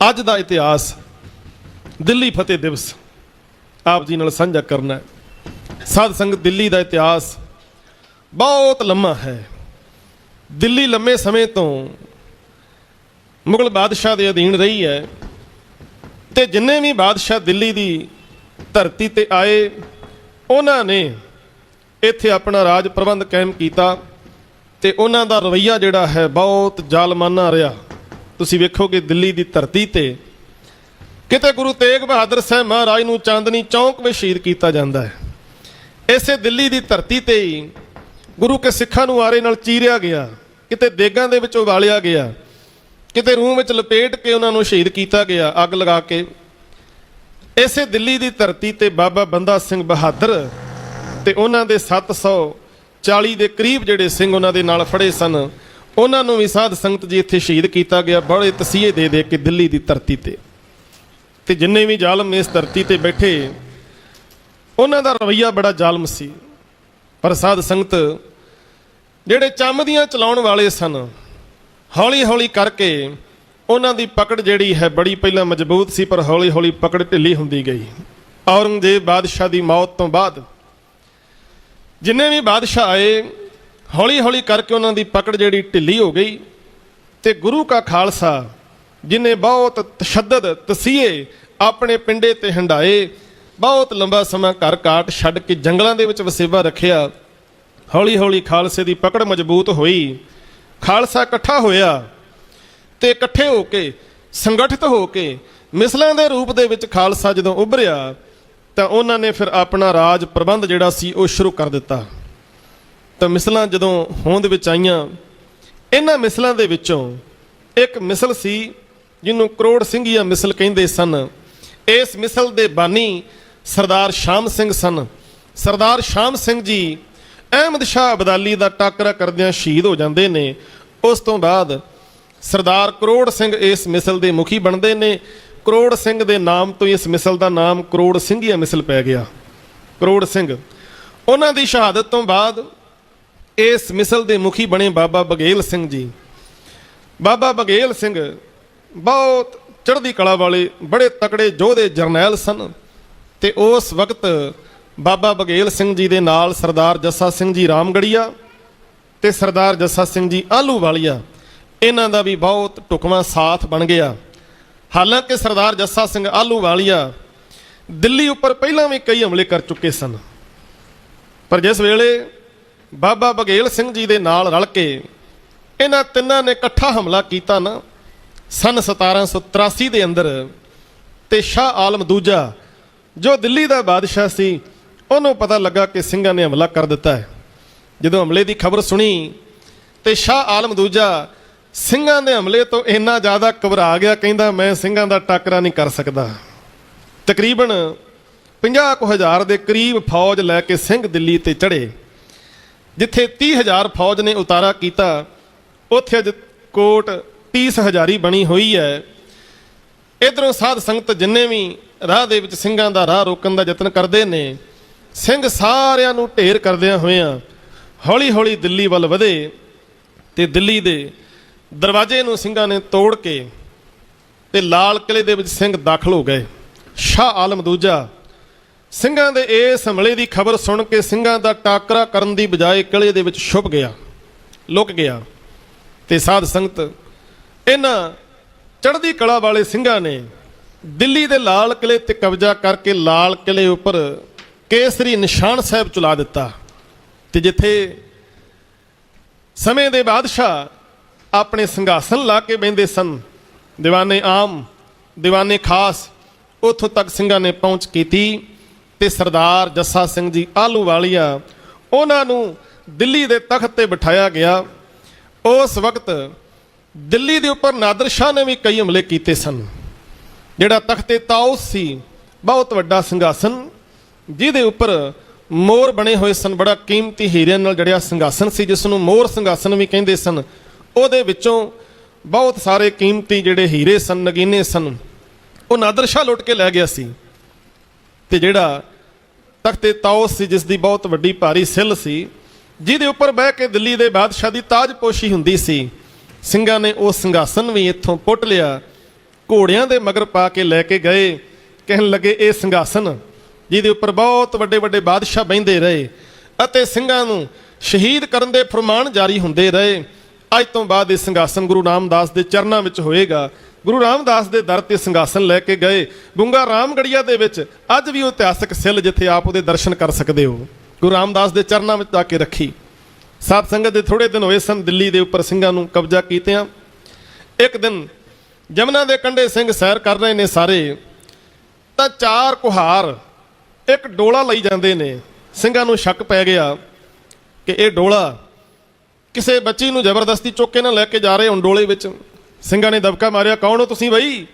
ਅੱਜ ਦਾ ਇਤਿਹਾਸ ਦਿੱਲੀ ਫਤਿਹ ਦਿਵਸ ਆਪ ਜੀ ਨਾਲ ਸਾਂਝਾ ਕਰਨਾ ਹੈ। ਸਾਧ ਸੰਗਤ, ਦਿੱਲੀ ਦਾ ਇਤਿਹਾਸ ਬਹੁਤ ਲੰਮਾ ਹੈ। ਦਿੱਲੀ ਲੰਮੇ ਸਮੇਂ ਤੋਂ ਮੁਗਲ ਬਾਦਸ਼ਾਹ ਦੇ ਅਧੀਨ ਰਹੀ ਹੈ ਤੇ ਜਿੰਨੇ ਵੀ ਬਾਦਸ਼ਾਹ ਦਿੱਲੀ ਦੀ ਧਰਤੀ ਤੇ ਆਏ, ਉਹਨਾਂ ਨੇ ਇੱਥੇ ਆਪਣਾ ਰਾਜ ਪ੍ਰਬੰਧ ਕਾਇਮ ਕੀਤਾ ਤੇ ਉਹਨਾਂ ਦਾ ਰਵਈਆ ਜਿਹੜਾ ਹੈ ਬਹੁਤ ਜ਼ਾਲਮਾਨਾ ਰਿਹਾ। ਤੁਸੀਂ ਵੇਖੋਗੇ ਦਿੱਲੀ ਦੀ ਧਰਤੀ ਤੇ ਕਿਤੇ ਗੁਰੂ ਤੇਗ ਬਹਾਦਰ ਸਾਹਿਬ ਮਹਾਰਾਜ ਨੂੰ ਚਾਂਦਨੀ ਚੌਂਕ ਵਿੱਚ ਸ਼ਹੀਦ ਕੀਤਾ ਜਾਂਦਾ ਹੈ। ਇਸੇ ਦਿੱਲੀ ਦੀ ਧਰਤੀ ਤੇ ਹੀ ਗੁਰੂ ਕੇ ਸਿੱਖਾਂ ਨੂੰ ਆਰੇ ਨਾਲ ਚੀਰਿਆ ਗਿਆ, ਕਿਤੇ ਦੇਗਾਂ ਦੇ ਵਿੱਚ ਉਬਾਲਿਆ ਗਿਆ, ਕਿਤੇ ਰੂਹ ਵਿੱਚ ਲਪੇਟ ਕੇ ਉਹਨਾਂ ਨੂੰ ਸ਼ਹੀਦ ਕੀਤਾ ਗਿਆ, ਅੱਗ ਲਗਾ ਕੇ। ਇਸੇ ਦਿੱਲੀ ਦੀ ਧਰਤੀ ਤੇ ਬਾਬਾ ਬੰਦਾ ਸਿੰਘ ਬਹਾਦਰ ਤੇ ਉਹਨਾਂ ਦੇ 740 ਦੇ ਕਰੀਬ ਜਿਹੜੇ ਸਿੰਘ ਉਹਨਾਂ ਦੇ ਨਾਲ ਫੜੇ ਸਨ ਉਹਨਾਂ ਨੂੰ ਵੀ ਸਾਧ ਸੰਗਤ ਜੀ ਇੱਥੇ ਸ਼ਹੀਦ ਕੀਤਾ ਗਿਆ, ਬੜੇ ਤਸੀਹੇ ਦੇ ਦੇ ਕੇ ਦਿੱਲੀ ਦੀ ਧਰਤੀ ਤੇ। ਤੇ ਜਿੰਨੇ ਵੀ ਜ਼ਾਲਮ ਇਸ ਧਰਤੀ ਤੇ ਬੈਠੇ, ਉਹਨਾਂ ਦਾ ਰਵਈਆ ਬੜਾ ਜ਼ਾਲਮ ਸੀ। ਪਰ ਸਾਧ ਸੰਗਤ ਜਿਹੜੇ ਚੰਮਦੀਆਂ ਚਲਾਉਣ ਵਾਲੇ ਸਨ ਹੌਲੀ ਹੌਲੀ ਕਰਕੇ ਉਹਨਾਂ ਦੀ ਪਕੜ ਜਿਹੜੀ ਹੈ ਬੜੀ ਪਹਿਲਾਂ ਮਜ਼ਬੂਤ ਸੀ, ਪਰ ਹੌਲੀ ਹੌਲੀ ਪਕੜ ਢਿੱਲੀ ਹੁੰਦੀ ਗਈ। ਔਰੰਗਜ਼ੇਬ ਬਾਦਸ਼ਾਹ ਦੀ ਮੌਤ ਤੋਂ ਬਾਅਦ ਜਿੰਨੇ ਵੀ ਬਾਦਸ਼ਾਹ ਆਏ ਹੌਲੀ ਹੌਲੀ ਕਰਕੇ ਉਹਨਾਂ ਦੀ ਪਕੜ ਜਿਹੜੀ ਢਿੱਲੀ ਹੋ ਗਈ ਤੇ ਗੁਰੂ ਕਾ ਖਾਲਸਾ, ਜਿਨੇ ਬਹੁਤ ਤਸ਼ੱਦਦ ਤਸੀਹੇ ਆਪਣੇ ਪਿੰਡੇ ਤੇ ਹੰਡਾਏ, ਬਹੁਤ ਲੰਬਾ ਸਮਾਂ ਘਰ ਕਾਟ ਛੱਡ ਕੇ ਜੰਗਲਾਂ ਦੇ ਵਿੱਚ ਵਸੇਬਾ ਰੱਖਿਆ, ਹੌਲੀ ਹੌਲੀ ਖਾਲਸੇ ਦੀ ਪਕੜ ਮਜ਼ਬੂਤ ਹੋਈ। ਖਾਲਸਾ ਇਕੱਠਾ ਹੋਇਆ ਤੇ ਇਕੱਠੇ ਹੋ ਕੇ, ਸੰਗਠਿਤ ਹੋ ਕੇ ਮਿਸਲਾਂ ਦੇ ਰੂਪ ਦੇ ਵਿੱਚ ਖਾਲਸਾ ਜਦੋਂ ਉਭਰਿਆ, ਤਾਂ ਉਹਨਾਂ ਨੇ ਫਿਰ ਆਪਣਾ ਰਾਜ ਪ੍ਰਬੰਧ ਜਿਹੜਾ ਸੀ ਉਹ ਸ਼ੁਰੂ ਕਰ ਦਿੱਤਾ। ਤਾਂ ਮਿਸਲਾਂ ਜਦੋਂ ਹੋਂਦ ਵਿੱਚ ਆਈਆਂ, ਇਹਨਾਂ ਮਿਸਲਾਂ ਦੇ ਵਿੱਚੋਂ ਇੱਕ ਮਿਸਲ ਸੀ ਜਿਹਨੂੰ ਕਰੋੜ ਸਿੰਘੀਆ ਮਿਸਲ ਕਹਿੰਦੇ ਸਨ। ਇਸ ਮਿਸਲ ਦੇ ਬਾਨੀ ਸਰਦਾਰ ਸ਼ਾਮ ਸਿੰਘ ਸਨ। ਸਰਦਾਰ ਸ਼ਾਮ ਸਿੰਘ ਜੀ ਅਹਿਮਦ ਸ਼ਾਹ ਅਬਦਾਲੀ ਦਾ ਟਾਕਰਾ ਕਰਦਿਆਂ ਸ਼ਹੀਦ ਹੋ ਜਾਂਦੇ ਨੇ। ਉਸ ਤੋਂ ਬਾਅਦ ਸਰਦਾਰ ਕਰੋੜ ਸਿੰਘ ਇਸ ਮਿਸਲ ਦੇ ਮੁਖੀ ਬਣਦੇ ਨੇ। ਕਰੋੜ ਸਿੰਘ ਦੇ ਨਾਮ ਤੋਂ ਇਸ ਮਿਸਲ ਦਾ ਨਾਮ ਕਰੋੜ ਸਿੰਘੀਆ ਮਿਸਲ ਪੈ ਗਿਆ। ਕਰੋੜ ਸਿੰਘ, ਉਹਨਾਂ ਦੀ ਸ਼ਹਾਦਤ ਤੋਂ ਬਾਅਦ ਇਸ ਮਿਸਲ ਦੇ ਮੁਖੀ ਬਣੇ ਬਾਬਾ ਬਗੇਲ ਸਿੰਘ ਜੀ। ਬਾਬਾ ਬਗੇਲ ਸਿੰਘ ਬਹੁਤ ਚੜ੍ਹਦੀ ਕਲਾ ਵਾਲੇ, ਬੜੇ ਤਕੜੇ ਯੋਧੇ ਜਰਨੈਲ ਸਨ ਤੇ ਉਸ ਵਕਤ ਬਾਬਾ ਬਗੇਲ ਸਿੰਘ ਜੀ ਦੇ ਨਾਲ ਸਰਦਾਰ ਜੱਸਾ ਸਿੰਘ ਜੀ ਰਾਮਗੜੀਆ ਤੇ ਸਰਦਾਰ ਜੱਸਾ ਸਿੰਘ ਜੀ ਆਲੂ ਵਾਲੀਆ ਇਹਨਾਂ ਦਾ ਵੀ ਬਹੁਤ ਟੁਕਵਾਂ ਸਾਥ ਬਣ ਗਿਆ। ਹਾਲਾਂਕਿ ਸਰਦਾਰ ਜੱਸਾ ਸਿੰਘ ਆਲੂ ਵਾਲੀਆ ਦਿੱਲੀ ਉੱਪਰ ਪਹਿਲਾਂ ਵੀ ਕਈ ਹਮਲੇ ਕਰ ਚੁੱਕੇ ਸਨ, ਪਰ ਜਿਸ ਵੇਲੇ ਬਾਬਾ ਬਗੇਲ ਸਿੰਘ ਜੀ ਦੇ ਨਾਲ ਰਲ ਕੇ ਇਹਨਾਂ ਤਿੰਨਾਂ ਨੇ ਇਕੱਠਾ ਹਮਲਾ ਕੀਤਾ ਨਾ, ਸਨ 1783 ਦੇ ਅੰਦਰ, ਤੇ ਸ਼ਾਹ ਆਲਮ ਦੂਜਾ, ਜੋ ਦਿੱਲੀ ਦਾ ਬਾਦਸ਼ਾਹ ਸੀ, ਉਹਨੂੰ ਪਤਾ ਲੱਗਾ ਕਿ ਸਿੰਘਾਂ ਨੇ ਹਮਲਾ ਕਰ ਦਿੱਤਾ ਹੈ। ਜਦੋਂ ਹਮਲੇ ਦੀ ਖਬਰ ਸੁਣੀ, ਤੇ ਸ਼ਾਹ ਆਲਮ ਦੂਜਾ, ਸਿੰਘਾਂ ਦੇ ਹਮਲੇ ਤੋਂ ਇੰਨਾ ਜ਼ਿਆਦਾ ਘਬਰਾ ਗਿਆ, ਕਹਿੰਦਾ ਮੈਂ ਸਿੰਘਾਂ ਦਾ ਟੱਕਰਾ ਨਹੀਂ ਕਰ ਸਕਦਾ। ਤਕਰੀਬਨ 50 ਕੁ ਹਜ਼ਾਰ ਦੇ ਕਰੀਬ ਫੌਜ ਲੈ ਕੇ ਸਿੰਘ ਦਿੱਲੀ ਤੇ ਚੜ੍ਹੇ। ਜਿੱਥੇ 30000 ਫੌਜ ਨੇ ਉਤਾਰਾ ਕੀਤਾ, ਉੱਥੇ ਅੱਜ ਕੋਟ 30 ਹਜ਼ਾਰੀ ਬਣੀ ਹੋਈ ਹੈ। ਇਧਰੋਂ ਸਾਧ ਸੰਗਤ ਜਿੰਨੇ ਵੀ ਰਾਹ ਦੇ ਵਿੱਚ ਸਿੰਘਾਂ ਦਾ ਰਾਹ ਰੋਕਣ ਦਾ ਯਤਨ ਕਰਦੇ ਨੇ, ਸਿੰਘ ਸਾਰਿਆਂ ਨੂੰ ਢੇਰ ਕਰਦਿਆਂ ਹੋਇਆਂ ਹੌਲੀ ਹੌਲੀ ਦਿੱਲੀ ਵੱਲ ਵਧੇ ਤੇ ਦਿੱਲੀ ਦੇ ਦਰਵਾਜ਼ੇ ਨੂੰ ਸਿੰਘਾਂ ਨੇ ਤੋੜ ਕੇ ਤੇ ਲਾਲ ਕਿਲੇ ਦੇ ਵਿੱਚ ਸਿੰਘ ਦਾਖਲ ਹੋ ਗਏ। ਸ਼ਾਹ ਆਲਮ ਦੂਜਾ ਸਿੰਘਾਂ ਦੇ ਇਸ ਹਮਲੇ ਦੀ ਖਬਰ ਸੁਣ ਕੇ ਸਿੰਘਾਂ ਦਾ ਟਾਕਰਾ ਕਰਨ ਦੀ ਬਜਾਏ ਕਿਲੇ ਦੇ ਵਿੱਚ ਛੁਪ ਗਿਆ, ਲੁਕ ਗਿਆ ਤੇ ਸਾਧ ਸੰਗਤ ਇਹਨਾਂ ਚੜ੍ਹਦੀ ਕਲਾ ਵਾਲੇ ਸਿੰਘਾਂ ਨੇ ਦਿੱਲੀ ਦੇ ਲਾਲ ਕਿਲੇ ਤੇ ਕਬਜ਼ਾ ਕਰਕੇ ਲਾਲ ਕਿਲੇ ਉੱਪਰ ਕੇਸਰੀ ਨਿਸ਼ਾਨ ਸਾਹਿਬ ਚਲਾ ਦਿੱਤਾ ਤੇ ਜਿੱਥੇ ਸਮੇਂ ਦੇ ਬਾਦਸ਼ਾਹ ਆਪਣੇ ਸਿੰਘਾਸਨ ਲਾ ਕੇ ਬੈੰਦੇ ਸਨ, ਦੀਵਾਨੇ ਆਮ, ਦੀਵਾਨੇ ਖਾਸ, ਉੱਥੋਂ ਤੱਕ ਸਿੰਘਾਂ ਨੇ ਪਹੁੰਚ ਕੀਤੀ। ਤੇ ਸਰਦਾਰ ਜੱਸਾ ਸਿੰਘ ਜੀ ਆਲੂ ਵਾਲੀਆ ਉਹਨਾਂ ਨੂੰ ਦਿੱਲੀ ਦੇ ਤਖਤ ਤੇ ਬਿਠਾਇਆ ਗਿਆ। ਉਸ ਵਕਤ ਦਿੱਲੀ ਦੇ ਉੱਪਰ ਨਾਦਰ ਸ਼ਾਹ ਨੇ ਵੀ ਕਈ ਹਮਲੇ ਕੀਤੇ ਸਨ। ਜਿਹੜਾ ਤਖਤੇ ਤਾਉਸ ਸੀ, ਬਹੁਤ ਵੱਡਾ ਸਿੰਘਾਸਨ, ਜਿਹਦੇ ਉੱਪਰ ਮੋਰ ਬਣੇ ਹੋਏ ਸਨ, ਬੜਾ ਕੀਮਤੀ ਹੀਰਿਆਂ ਨਾਲ ਜੜਿਆ ਸਿੰਘਾਸਨ ਸੀ ਜਿਸ ਨੂੰ ਮੋਰ ਸਿੰਘਾਸਨ ਵੀ ਕਹਿੰਦੇ ਸਨ। ਉਹਦੇ ਵਿੱਚੋਂ ਬਹੁਤ ਸਾਰੇ ਕੀਮਤੀ ਜਿਹੜੇ ਹੀਰੇ ਸਨ, ਨਗੀਨੇ ਸਨ, ਉਹ ਨਾਦਰ ਸ਼ਾਹ ਲੁੱਟ ਕੇ ਲੈ ਗਿਆ ਸੀ। ਤੇ ਜਿਹੜਾ ਤਖਤੇ ਤਾਉਸ ਸੀ, ਜਿਸ ਦੀ ਬਹੁਤ ਵੱਡੀ ਭਾਰੀ ਸਿੱਲ ਸੀ। ਜਿਹਦੇ ਉੱਪਰ ਬਹਿ ਕੇ ਦਿੱਲੀ ਦੇ ਬਾਦਸ਼ਾਹ ਦੀ ਤਾਜਪੋਸ਼ੀ ਹੁੰਦੀ ਸੀ। ਸਿੰਘਾਂ ਨੇ ਉਹ ਸਿੰਘਾਸਨ ਵੀ ਇੱਥੋਂ ਪੁੱਟ ਲਿਆ। ਘੋੜਿਆਂ ਦੇ ਮਗਰ ਪਾ ਕੇ ਲੈ ਕੇ ਗਏ। ਕਹਿਣ ਲੱਗੇ, ਇਹ ਸਿੰਘਾਸਨ, ਜਿਹਦੇ ਉੱਪਰ ਬਹੁਤ ਵੱਡੇ ਵੱਡੇ ਬਾਦਸ਼ਾਹ ਬੈੰਦੇ ਰਹੇ ਅਤੇ ਸਿੰਘਾਂ ਨੂੰ ਸ਼ਹੀਦ ਕਰਨ ਦੇ ਫਰਮਾਨ ਜਾਰੀ ਹੁੰਦੇ ਰਹੇ। ਅੱਜ ਤੋਂ ਬਾਅਦ ਇਹ ਸਿੰਘਾਸਨ ਗੁਰੂ ਰਾਮਦਾਸ ਦੇ ਚਰਨਾਂ ਵਿੱਚ ਹੋਏਗਾ। ਗੁਰੂ ਰਾਮਦਾਸ ਦੇ ਦਰ ਤੇ ਸਿੰਘਾਸਨ ਲੈ ਕੇ ਗਏ। ਗੁੰਗਾ ਰਾਮਗੜੀਆ ਦੇ ਵਿੱਚ ਅੱਜ ਵੀ ਉਹ ਇਤਿਹਾਸਕ ਸਿੱਲ ਜਿੱਥੇ ਆਪ ਉਹਦੇ ਦਰਸ਼ਨ ਕਰ ਸਕਦੇ ਹੋ। ਗੁਰੂ ਰਾਮਦਾਸ ਦੇ ਚਰਨਾਂ ਵਿੱਚ ਜਾ ਕੇ ਰੱਖੀ। ਸਾਧ ਸੰਗਤ ਦੇ ਥੋੜੇ ਦਿਨ ਹੋਏ ਸਨ ਦਿੱਲੀ ਦੇ ਉੱਪਰ ਸਿੰਘਾਂ ਨੂੰ ਕਬਜ਼ਾ ਕੀਤਿਆਂ। ਇੱਕ ਦਿਨ ਜਮਨਾ ਦੇ ਕੰਢੇ ਸਿੰਘ ਸੈਰ ਕਰ ਰਹੇ ਨੇ ਸਾਰੇ। ਤਾਂ ਚਾਰ ਕੁਹਾਰ ਇੱਕ ਡੋਲਾ ਲਈ ਜਾਂਦੇ ਨੇ। ਸਿੰਘਾਂ ਨੂੰ ਸ਼ੱਕ ਪੈ ਗਿਆ ਕਿ ਇਹ ਡੋਲਾ ਕਿਸੇ ਬੱਚੀ ਨੂੰ ਜ਼ਬਰਦਸਤੀ ਚੁੱਕ ਕੇ ਨਾ ਲੈ ਕੇ ਜਾ ਰਹੇ ਹੁਣ ਡੋਲੇ ਵਿੱਚ। ਸਿੰਘਾਂ ਨੇ ਦਬਕਾ ਮਾਰਿਆ, ਕੌਣ ਹੋ ਤੁਸੀਂ ਬਈ?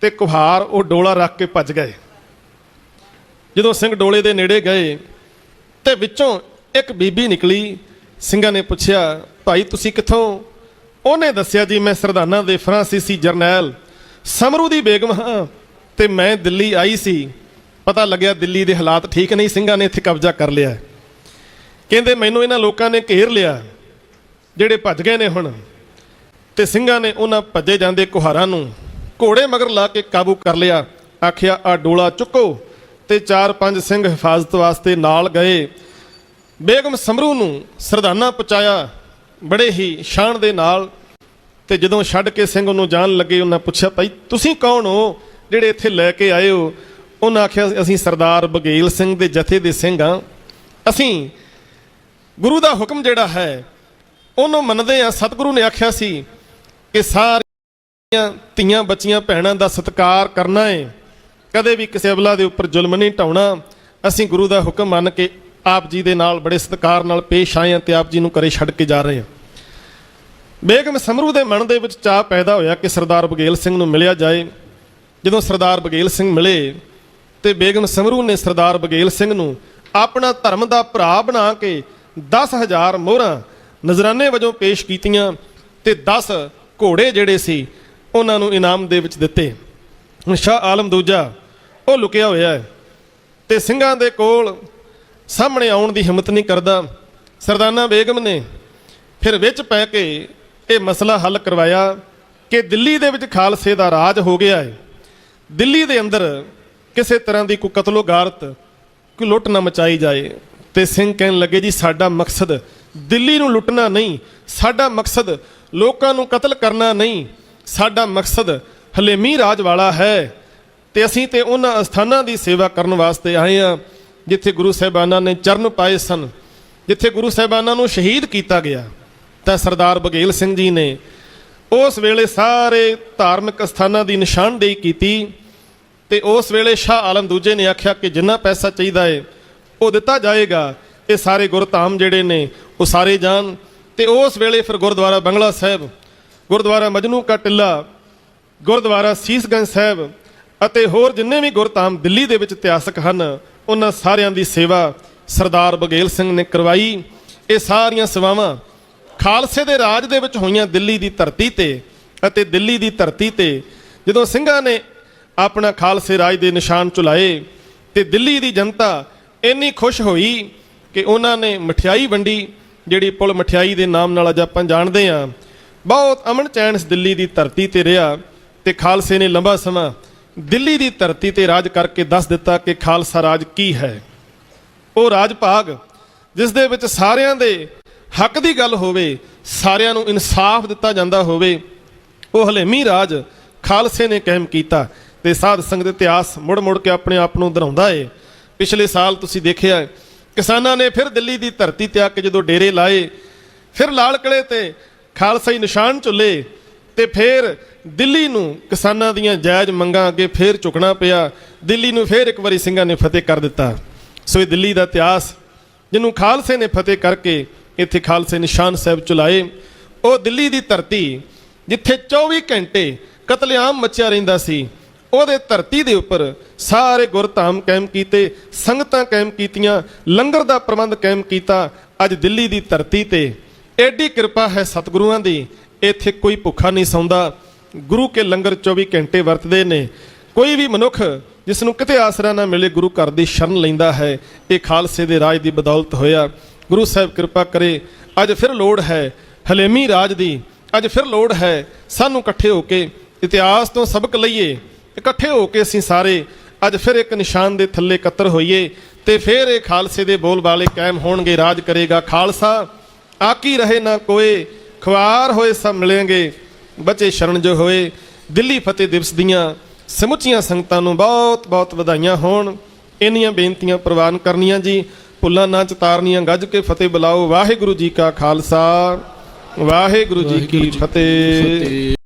ਤੇ ਕੁਹਾਰ, ਉਹ ਡੋਲਾ ਰੱਖ ਕੇ ਭੱਜ ਗਏ। ਜਦੋਂ ਸਿੰਘ ਡੋਲੇ ਦੇ ਨੇੜੇ ਗਏ, ਤੇ ਵਿੱਚੋਂ ਇੱਕ ਬੀਬੀ ਨਿਕਲੀ। ਸਿੰਘਾਂ ਨੇ ਪੁੱਛਿਆ, ਭਾਈ, ਤੁਸੀਂ ਕਿੱਥੋਂ? ਉਹਨੇ ਦੱਸਿਆ, ਜੀ, ਮੈਂ ਸਰਦਾਨਾ ਦੇ ਫਰਾਂਸੀਸੀ ਜਰਨੈਲ ਸਮਰੂ ਦੀ ਬੇਗਮ ਹਾਂ, ਤੇ ਮੈਂ ਦਿੱਲੀ ਆਈ ਸੀ। ਪਤਾ ਲੱਗਿਆ, ਦਿੱਲੀ ਦੇ ਹਾਲਾਤ ਠੀਕ ਨਹੀਂ, ਸਿੰਘਾਂ ਨੇ ਇੱਥੇ ਕਬਜ਼ਾ ਕਰ ਲਿਆ ਕਹਿੰਦੇ, ਮੈਨੂੰ ਇਹਨਾਂ ਲੋਕਾਂ ਨੇ ਘੇਰ ਲਿਆ, ਜਿਹੜੇ ਭੱਜ ਗਏ ਨੇ ਹੁਣ। ਤੇ ਸਿੰਘਾਂ ਨੇ ਉਹਨਾਂ ਭੱਜੇ ਜਾਂਦੇ ਕੁਹਾਰਾਂ ਨੂੰ ਘੋੜੇ ਮਗਰ ਲਾ ਕੇ ਕਾਬੂ ਕਰ ਲਿਆ। ਆਖਿਆ, ਆ ਡੋਲਾ ਚੁੱਕੋ। ਤੇ ਚਾਰ ਪੰਜ ਸਿੰਘ ਹਿਫਾਜ਼ਤ ਵਾਸਤੇ ਨਾਲ ਗਏ। ਬੇਗਮ ਸਮਰੂ ਨੂੰ ਸਰਦਾਨਾ ਪਹੁੰਚਾਇਆ। ਬੜੇ ਹੀ ਸ਼ਾਨ ਦੇ ਨਾਲ ਤੇ ਜਦੋਂ ਛੱਡ ਕੇ ਸਿੰਘ ਉਹਨੂੰ ਜਾਣ ਲੱਗੇ, ਉਹਨਾਂ ਪੁੱਛਿਆ, ਭਾਈ, ਤੁਸੀਂ ਕੌਣ ਹੋ ਜਿਹੜੇ ਇੱਥੇ ਲੈ ਕੇ ਆਏ ਹੋ? ਉਹਨਾਂ ਆਖਿਆ, ਅਸੀਂ ਸਰਦਾਰ ਬਗੇਲ ਸਿੰਘ ਦੇ ਜਥੇ ਦੇ ਸਿੰਘ ਹਾਂ। ਅਸੀਂ ਗੁਰੂ ਦਾ ਹੁਕਮ ਜਿਹੜਾ ਹੈ, ਉਹਨੂੰ ਮੰਨਦੇ ਆ ਸਤਿਗੁਰੂ ਨੇ ਆਖਿਆ ਸੀ ਕਿ ਸਾਰੀਆਂ ਧੀਆਂ ਬੱਚੀਆਂ ਭੈਣਾਂ ਦਾ ਸਤਿਕਾਰ ਕਰਨਾ ਹੈ ਕਦੇ ਵੀ ਕਿਸੇ ਅਬਲਾ ਦੇ ਉੱਪਰ ਜ਼ੁਲਮ ਨਹੀਂ ਢਾਉਣਾ। ਅਸੀਂ ਗੁਰੂ ਦਾ ਹੁਕਮ ਮੰਨ ਕੇ ਆਪ ਜੀ ਦੇ ਨਾਲ ਬੜੇ ਸਤਿਕਾਰ ਨਾਲ ਪੇਸ਼ ਆਏ ਹਾਂ ਤੇ ਆਪ ਜੀ ਨੂੰ ਘਰੇ ਛੱਡ ਕੇ ਜਾ ਰਹੇ ਹਾਂ। ਬੇਗਮ ਸਮਰੂ ਦੇ ਮਨ ਦੇ ਵਿੱਚ ਚਾਹ ਪੈਦਾ ਹੋਇਆ ਕਿ ਸਰਦਾਰ ਬਗੇਲ ਸਿੰਘ ਨੂੰ ਮਿਲਿਆ ਜਾਏ। ਜਦੋਂ ਸਰਦਾਰ ਬਗੇਲ ਸਿੰਘ ਮਿਲੇ ਤੇ ਬੇਗਮ ਸਮਰੂ ਨੇ ਸਰਦਾਰ ਬਗੇਲ ਸਿੰਘ ਨੂੰ ਆਪਣਾ ਧਰਮ ਦਾ ਭਰਾ ਬਣਾ ਕੇ 10000 ਮੋਹਰਾਂ ਨਜ਼ਰਾਨੇ ਵਜੋਂ ਪੇਸ਼ ਕੀਤੀਆਂ ਤੇ 10 ਘੋੜੇ ਜਿਹੜੇ ਸੀ, ਉਹਨਾਂ ਨੂੰ ਇਨਾਮ ਦੇ ਵਿੱਚ ਦਿੱਤੇ। ਸ਼ਾਹ ਆਲਮ ਦੂਜਾ, ਉਹ ਲੁਕਿਆ ਹੋਇਆ ਹੈ ਤੇ ਸਿੰਘਾਂ ਦੇ ਕੋਲ ਸਾਹਮਣੇ ਆਉਣ ਦੀ ਹਿੰਮਤ ਨਹੀਂ ਕਰਦਾ। ਸਰਦਾਨਾ ਬੇਗਮ ਨੇ ਫਿਰ ਵਿੱਚ ਪੈ ਕੇ ਇਹ ਮਸਲਾ ਹੱਲ ਕਰਵਾਇਆ ਕਿ ਦਿੱਲੀ ਦੇ ਵਿੱਚ ਖਾਲਸੇ ਦਾ ਰਾਜ ਹੋ ਗਿਆ ਹੈ। ਦਿੱਲੀ ਦੇ ਅੰਦਰ ਕਿਸੇ ਤਰ੍ਹਾਂ ਦੀ ਕੋਈ ਕਤਲੋਗਾਰਤ ਕੋਈ ਲੁੱਟ ਨਾ ਮਚਾਈ ਜਾਏ ਤੇ ਸਿੰਘ ਕਹਿਣ ਲੱਗੇ, ਜੀ, ਸਾਡਾ ਮਕਸਦ ਦਿੱਲੀ ਨੂੰ ਲੁੱਟਣਾ ਨਹੀਂ, ਸਾਡਾ ਮਕਸਦ ਲੋਕਾਂ ਨੂੰ ਕਤਲ ਕਰਨਾ ਨਹੀਂ, ਸਾਡਾ ਮਕਸਦ ਹਲੇਮੀ ਰਾਜ ਵਾਲਾ ਹੈ। ਤੇ ਅਸੀਂ ਤੇ ਉਹਨਾਂ ਅਸਥਾਨਾਂ ਦੀ ਸੇਵਾ ਕਰਨ ਵਾਸਤੇ ਆਏ ਆ ਜਿੱਥੇ ਗੁਰੂ ਸਾਹਿਬਾਨਾਂ ਨੇ ਚਰਨ ਪਾਏ ਸਨ, ਜਿੱਥੇ ਗੁਰੂ ਸਾਹਿਬਾਨਾਂ ਨੂੰ ਸ਼ਹੀਦ ਕੀਤਾ ਗਿਆ। ਤਾਂ ਸਰਦਾਰ ਬਗੇਲ ਸਿੰਘ ਜੀ ਨੇ ਉਸ ਵੇਲੇ ਸਾਰੇ ਧਾਰਮਿਕ ਸਥਾਨਾਂ ਦੀ ਨਿਸ਼ਾਨਦੇਹੀ ਕੀਤੀ ਤੇ ਉਸ ਵੇਲੇ ਸ਼ਾਹ ਆਲਮ ਦੂਜੇ ਨੇ ਆਖਿਆ ਕਿ ਜਿੰਨਾ ਪੈਸਾ ਚਾਹੀਦਾ ਹੈ ਉਹ ਦਿੱਤਾ ਜਾਏਗਾ। ਇਹ ਸਾਰੇ ਗੁਰਧਾਮ ਜਿਹੜੇ ਨੇ, ਉਹ ਸਾਰੇ ਜਾਣ। ਤੇ ਉਸ ਵੇਲੇ ਫਿਰ ਗੁਰਦੁਆਰਾ ਬੰਗਲਾ ਸਾਹਿਬ, ਗੁਰਦੁਆਰਾ ਮਜਨੂ ਕਾ ਟਿੱਲਾ, ਗੁਰਦੁਆਰਾ ਸੀਸਗੰਜ ਸਾਹਿਬ ਅਤੇ ਹੋਰ ਜਿੰਨੇ ਵੀ ਗੁਰਧਾਮ ਦਿੱਲੀ ਦੇ ਵਿੱਚ ਇਤਿਹਾਸਕ ਹਨ, ਉਹਨਾਂ ਸਾਰਿਆਂ ਦੀ ਸੇਵਾ ਸਰਦਾਰ ਬਗੇਲ ਸਿੰਘ ਨੇ ਕਰਵਾਈ। ਇਹ ਸਾਰੀਆਂ ਸੇਵਾਵਾਂ ਖਾਲਸੇ ਦੇ ਰਾਜ ਦੇ ਵਿੱਚ ਹੋਈਆਂ ਦਿੱਲੀ ਦੀ ਧਰਤੀ ਤੇ ਅਤੇ ਦਿੱਲੀ ਦੀ ਧਰਤੀ ਤੇ। ਜਦੋਂ ਸਿੰਘਾਂ ਨੇ ਆਪਣਾ ਖਾਲਸੇ ਰਾਜ ਦੇ ਨਿਸ਼ਾਨ ਚੁਲਾਏ ਤੇ ਦਿੱਲੀ ਦੀ ਜਨਤਾ ਇੰਨੀ ਖੁਸ਼ ਹੋਈ ਕਿ ਉਹਨਾਂ ਨੇ ਮਠਿਆਈ ਵੰਡੀ, ਜਿਹੜੀ ਪੁਲ ਮਠਿਆਈ ਦੇ ਨਾਮ ਨਾਲ ਅੱਜ ਆਪਾਂ ਜਾਣਦੇ ਹਾਂ। ਬਹੁਤ ਅਮਨ ਚੈਨ ਇਸ ਦਿੱਲੀ ਦੀ ਧਰਤੀ ਤੇ ਰਿਹਾ ਤੇ ਖਾਲਸੇ ਨੇ ਲੰਬਾ ਸਮਾਂ ਦਿੱਲੀ ਦੀ ਧਰਤੀ ਤੇ ਰਾਜ ਕਰਕੇ ਦੱਸ ਦਿੱਤਾ ਕਿ ਖਾਲਸਾ ਰਾਜ ਕੀ ਹੈ। ਉਹ ਰਾਜ ਭਾਗ ਜਿਸ ਦੇ ਵਿੱਚ ਸਾਰਿਆਂ ਦੇ ਹੱਕ ਦੀ ਗੱਲ ਹੋਵੇ, ਸਾਰਿਆਂ ਨੂੰ ਇਨਸਾਫ ਦਿੱਤਾ ਜਾਂਦਾ ਹੋਵੇ, ਉਹ ਹਲੇਮੀ ਰਾਜ ਖਾਲਸੇ ਨੇ ਕਾਇਮ ਕੀਤਾ ਤੇ ਸਾਧ ਸੰਗਤ ਇਤਿਹਾਸ ਮੁੜ ਮੁੜ ਕੇ ਆਪਣੇ ਆਪ ਨੂੰ ਦੁਹਰਾਉਂਦਾ ਏ। ਪਿਛਲੇ ਸਾਲ ਤੁਸੀਂ ਦੇਖਿਆ ਕਿਸਾਨਾਂ ਨੇ ਫਿਰ ਦਿੱਲੀ ਦੀ ਧਰਤੀ ਤੇ ਆ ਕੇ ਜਦੋਂ ਡੇਰੇ ਲਾਏ, ਫਿਰ ਲਾਲ ਕਿਲੇ ਤੇ ਖਾਲਸਾਈ ਨਿਸ਼ਾਨ ਝੁੱਲੇ ਤੇ ਫਿਰ ਦਿੱਲੀ ਨੂੰ ਕਿਸਾਨਾਂ ਦੀਆਂ ਜਾਇਜ਼ ਮੰਗਾਂ ਅੱਗੇ ਫਿਰ ਝੁਕਣਾ ਪਿਆ। ਦਿੱਲੀ ਨੂੰ ਫਿਰ ਇੱਕ ਵਾਰੀ ਸਿੰਘਾਂ ਨੇ ਫਤਿਹ ਕਰ ਦਿੱਤਾ। ਸੋ ਇਹ ਦਿੱਲੀ ਦਾ ਇਤਿਹਾਸ, ਜਿਹਨੂੰ ਖਾਲਸੇ ਨੇ ਫਤਿਹ ਕਰਕੇ ਇੱਥੇ ਖਾਲਸੇ ਨਿਸ਼ਾਨ ਸਾਹਿਬ ਚੁਲਾਏ ਉਹ ਦਿੱਲੀ ਦੀ ਧਰਤੀ, ਜਿੱਥੇ 24 ਘੰਟੇ ਕਤਲੇਆਮ ਮਚਿਆ ਰਹਿੰਦਾ ਸੀ। ਉਹਦੇ ਧਰਤੀ ਦੇ ਉੱਪਰ ਸਾਰੇ ਗੁਰਧਾਮ ਕਾਇਮ ਕੀਤੇ, ਸੰਗਤਾਂ ਕਾਇਮ ਕੀਤੀਆਂ, ਲੰਗਰ ਦਾ ਪ੍ਰਬੰਧ ਕਾਇਮ ਕੀਤਾ, ਅੱਜ ਦਿੱਲੀ ਦੀ ਧਰਤੀ ਤੇ ਐਡੀ ਕਿਰਪਾ ਹੈ ਸਤਿਗੁਰੂਆਂ ਦੀ, ਇੱਥੇ ਕੋਈ ਭੁੱਖਾ ਨਹੀਂ ਸੌਂਦਾ। ਗੁਰੂ ਕੇ ਲੰਗਰ 24 ਘੰਟੇ ਵਰਤਦੇ ਨੇ। ਕੋਈ ਵੀ ਮਨੁੱਖ ਜਿਸ ਨੂੰ ਕਿਤੇ ਆਸਰਾ ਨਾ ਮਿਲੇ, ਗੁਰੂ ਘਰ ਦੀ ਸ਼ਰਨ ਲੈਂਦਾ ਹੈ। ਇਹ ਖਾਲਸੇ ਦੇ ਰਾਜ ਦੀ ਬਦੌਲਤ ਹੋਇਆ। ਗੁਰੂ ਸਾਹਿਬ ਕਿਰਪਾ ਕਰੇ, ਅੱਜ ਫਿਰ ਲੋੜ ਹੈ ਹਲੇਮੀ ਰਾਜ ਦੀ, ਅੱਜ ਫਿਰ ਲੋੜ ਹੈ ਸਾਨੂੰ ਇਕੱਠੇ ਹੋ ਕੇ ਇਤਿਹਾਸ ਤੋਂ ਸਬਕ ਲਈਏ। ਇਕੱਠੇ ਹੋ ਕੇ ਅਸੀਂ ਸਾਰੇ ਅੱਜ ਫਿਰ ਇੱਕ ਨਿਸ਼ਾਨ ਦੇ ਥੱਲੇ ਇਕੱਤਰ ਹੋਈਏ ਤੇ ਫਿਰ ਇਹ ਖਾਲਸੇ ਦੇ ਬੋਲ ਬਾਲੇ ਕਾਇਮ ਹੋਣਗੇ ਰਾਜ ਕਰੇਗਾ ਖਾਲਸਾ। ਆਕੀ ਰਹੇ ਨਾ ਕੋਏ ਖੁਆਰ ਹੋਏ ਸਭ ਮਿਲेंगे ਬਚੇ ਸ਼ਰਨ ਜੋ ਹੋਏ। ਦਿੱਲੀ ਫਤਿਹ ਦਿਵਸ ਦੀਆਂ ਸਮੁੱਚੀਆਂ ਸੰਗਤਾਂ ਨੂੰ ਬਹੁਤ ਬਹੁਤ ਵਧਾਈਆਂ ਹੋਣ। ਇੰਨੀਆਂ ਬੇਨਤੀਆਂ ਪ੍ਰਵਾਨ ਕਰਨੀਆਂ ਜੀ ਭੁੱਲਾਂ ਨਾ ਚਤਾਰਨੀਆਂ ਗੱਜ ਕੇ ਫਤਿਹ ਬੁਲਾਓ। ਵਾਹਿਗੁਰੂ ਜੀ ਕਾ ਖਾਲਸਾ ਵਾਹਿਗੁਰੂ ਜੀ ਕੀ ਫਤਿਹ।